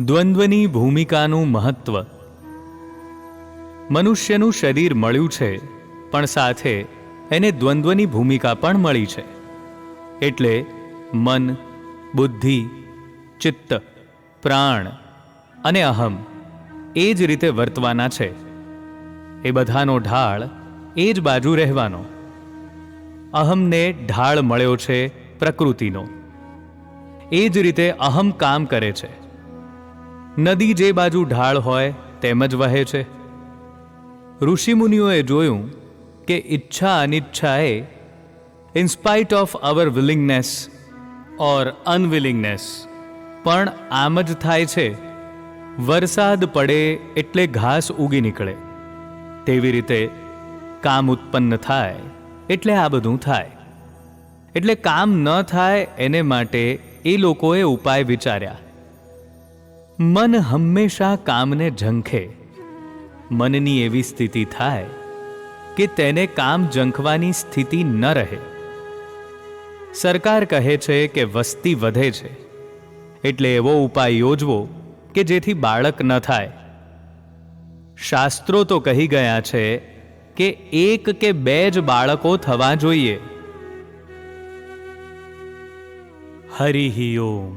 દ્વંદ્વની ભૂમિકાનું મહત્વ. મનુષ્યનું શરીર મળ્યું છે, પણ સાથે એને દ્વંદ્વની ભૂમિકા પણ મળી છે. એટલે મન, બુદ્ધિ, ચિત્ત, પ્રાણ અને અહમ એ જ રીતે વર્તવાના છે. એ બધાનો ઢાળ એ જ બાજુ રહેવાનો. અહમને ઢાળ મળ્યો છે પ્રકૃતિનો. એ જ રીતે અહમ કામ કરે છે. નદી જે બાજુ ઢાળ હોય તેમ જ વહે છે. ઋષિમુનિઓએ જોયું કે ઈચ્છા અનિચ્છાએ in spite of our willingness or unwillingness પણ આમ જ થાય છે. વરસાદ પડે એટલે ઘાસ ઉગી નીકળે. તેવી રીતે કામ ઉત્પન્ન થાય એટલે આ બધું થાય. એટલે કામ ન થાય એને માટે એ લોકોએ ઉપાય વિચાર્યા. મન હંમેશા કામને ઝંખે. મનની એવી સ્થિતિ થાય કે તેને કામ ઝંખવાની સ્થિતિ ન રહે. સરકાર કહે છે કે વસ્તી વધે છે. એટલે એવો ઉપાય યોજવો કે જેથી બાળક ન થાય. શાસ્ત્રો તો કહી ગયા છે કે એક કે બે જ બાળકો થવા જોઈએ. હરિ ઓમ.